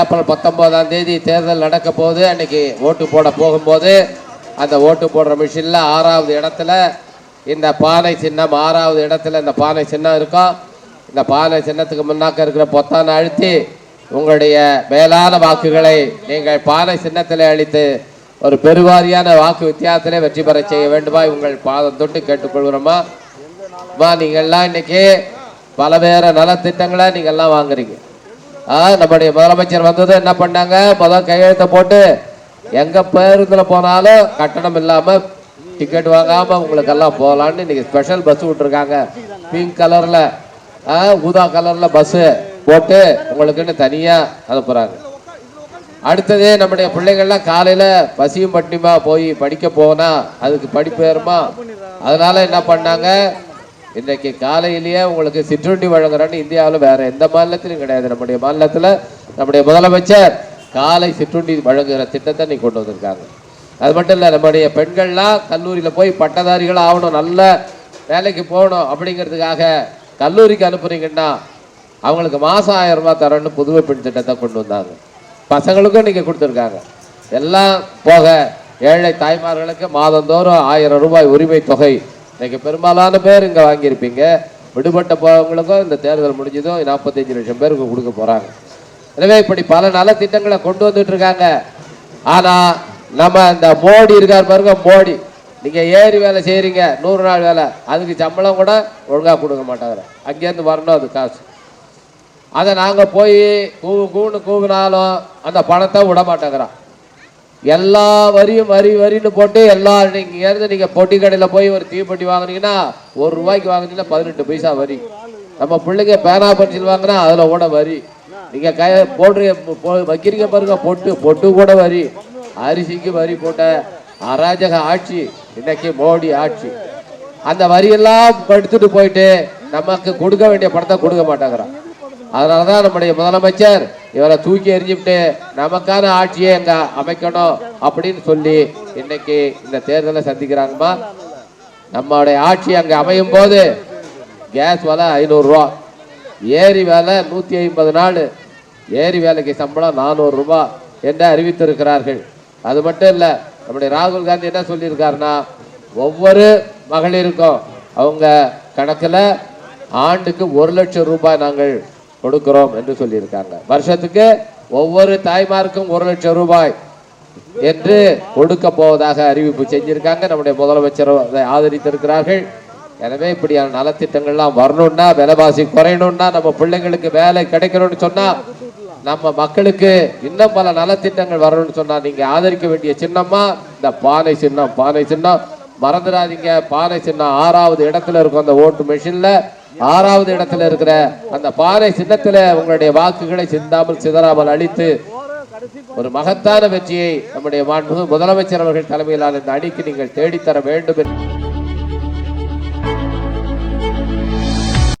April பத்தொம்போதாம் தேதி தேர்தல் நடக்க போகுது. அன்னைக்கு ஓட்டு போட போகும்போது அந்த ஓட்டு போடுற மிஷினில் ஆறாவது இடத்துல இந்த பானை சின்னம் ஆறாவது இடத்துல இந்த பானை சின்னம் இருக்கும். இந்த பானை சின்னத்துக்கு முன்னாக்க இருக்கிற பொத்தானை அழுத்தி உங்களுடைய மேலான வாக்குகளை நீங்கள் பானை சின்னத்தில் அளித்து ஒரு பெருவாரியான வாக்கு வித்தியாசத்திலே வெற்றி பெற செய்ய வேண்டுமா? உங்கள் பாதம் தொட்டு கேட்டுக்கொள்கிறோமா? அம்மா நீங்கள்லாம் இன்னைக்கு பல வேற நலத்திட்டங்களை நீங்கள்லாம் வாங்குறீங்க. நம்முடைய முதலமைச்சர் வந்தது என்ன பண்ணாங்க? முதல் கையெழுத்தை போட்டு எங்க பேருந்துல போனாலும் கட்டணம் இல்லாம டிக்கெட் வாங்காம உங்களுக்கெல்லாம் போகலான்னு இன்னைக்கு ஸ்பெஷல் பஸ் விட்டுருக்காங்க. பிங்க் கலர்ல ஊதா கலர்ல பஸ் போட்டு உங்களுக்குன்னு தனியா அனுப்புறாங்க. அடுத்தது நம்முடைய பிள்ளைகள்லாம் காலையில பசியும் பட்டினியுமா போய் படிக்க போனா அதுக்கு படிப்பு ஏறுமா அதனால என்ன பண்ணாங்க? இன்றைக்கு காலையிலேயே உங்களுக்கு சிற்றுண்டி வழங்குறோன்னு இந்தியாவில் வேற எந்த மாநிலத்திலும் கிடையாது. நம்முடைய மாநிலத்தில் நம்முடைய முதலமைச்சர் காலை சிற்றுண்டி வழங்குகிற திட்டத்தை நீ கொண்டு வந்திருக்காங்க. அது மட்டும் இல்லை நம்முடைய பெண்கள்லாம் கல்லூரியில் போய் பட்டதாரிகள் ஆகணும் நல்ல வேலைக்கு போகணும் அப்படிங்கிறதுக்காக கல்லூரிக்கு அனுப்புறீங்கன்னா அவங்களுக்கு மாதம் ஆயிரம் ரூபாய் தரேன்னு புதுவை பெண் திட்டத்தை கொண்டு வந்தாங்க. பசங்களுக்கும் நீங்கள் கொடுத்துருக்காங்க. எல்லாம் போக ஏழை தாய்மார்களுக்கு மாதந்தோறும் ஆயிரம் ரூபாய் உரிமை தொகை இன்றைக்கி பெரும்பாலான பேர் இங்கே வாங்கியிருப்பீங்க. விடுபட்ட போகிறவங்களுக்கும் இந்த தேர்தல் முடிஞ்சதும் நாற்பத்தஞ்சு லட்சம் பேருக்கு கொடுக்க போகிறாங்க எனவே இப்படி பல நலத்திட்டங்களை கொண்டு வந்துட்டு இருக்காங்க. ஆனால் நம்ம இந்த மோடி இருக்கார் பாருங்க மோடி. நீங்கள் ஏறி வேலை செய்கிறீங்க நூறு நாள் வேலை. அதுக்கு சம்பளம் கூட ஒழுங்காக கொடுக்க மாட்டாங்க அங்கேருந்து வரணும் அது காசு. அதை நாங்கள் போய் கூ கூன்னு கூவினாலும் அந்த பணத்தை விட மாட்டேங்கிறான். எல்லா வரியும் வரி வரின்னு போட்டு எல்லா நீங்கள் இங்கேருந்து நீங்கள் பொட்டி கடையில் போய் ஒரு தீப்பெட்டி வாங்குனீங்கன்னா ஒரு ரூபாய்க்கு வாங்குனீங்கன்னா பதினெட்டு பைசா வரி. நம்ம பிள்ளைங்க பேனா பென்சில் வாங்கினா அதில் கூட வரி. நீங்கள் கை போடுறீங்க போ- வைக்கிறீங்க பாருங்க பொட்டு பொட்டு கூட வரி. அரிசிக்கு வரி போட்ட அராஜக ஆட்சி இன்னைக்கு மோடி ஆட்சி. அந்த வரியெல்லாம் எடுத்துட்டு போயிட்டு நமக்கு கொடுக்க வேண்டிய பணத்தை கொடுக்க மாட்டேங்கிறான். அதனால தான் நம்முடைய முதலமைச்சர் இவரை தூக்கி எறிஞ்சுட்டு நமக்கான ஆட்சியை அங்க அமைக்கணும் அப்படின்னு சொல்லி இன்னைக்கு இந்த தேர்தலை சந்திக்கிறாங்கம்மா. நம்மளுடைய ஆட்சி அங்கே அமையும் போது கேஸ் விலை ஐநூறுரூவா ஏரி வேலை நூற்றி ஐம்பது நாள் ஏரி வேலைக்கு சம்பளம் நானூறுரூபா என்று அறிவித்திருக்கிறார்கள். அது மட்டும் இல்லை நம்முடைய ராகுல் காந்தி என்ன சொல்லியிருக்காருன்னா ஒவ்வொரு மகளிருக்கும் அவங்க கணக்கில் ஆண்டுக்கு ஒரு லட்சம் ரூபாய் நாங்கள் கொடுக்கிறோம் என்று சொல்லியிருக்காங்க. வருஷத்துக்கு ஒவ்வொரு தாய்மாருக்கும் ஒரு லட்சம் ரூபாய் என்று கொடுக்க போவதாக அறிவிப்பு செஞ்சிருக்காங்க. நம்முடைய முதலமைச்சர் அதை ஆதரித்திருக்கிறார்கள். எனவே இப்படியான நலத்திட்டங்கள்லாம் வரணும்னா விலைவாசி குறையணும்னா நம்ம பிள்ளைங்களுக்கு வேலை கிடைக்கணும்னு சொன்னா நம்ம மக்களுக்கு இன்னும் பல நலத்திட்டங்கள் வரணும்னு சொன்னா நீங்க ஆதரிக்க வேண்டிய சின்னமா இந்த பானை சின்னம் பானை சின்னம். மறந்துடாதீங்க. பானை சின்னம் ஆறாவது இடத்துல இருக்கும் அந்த ஓட்டு மிஷினில் ஆறாவது இடத்துல இருக்கிற அந்த பாறை சின்னத்துல உங்களுடைய வாக்குகளை சிந்தாமல் சிதறாமல் அளித்து ஒரு மகத்தான வெற்றியை நம்முடைய மாண்புமிகு முதலமைச்சர் அவர்கள் தலைமையிலான இந்த அணிக்கு நீங்கள் தேடித்தர வேண்டும் என்று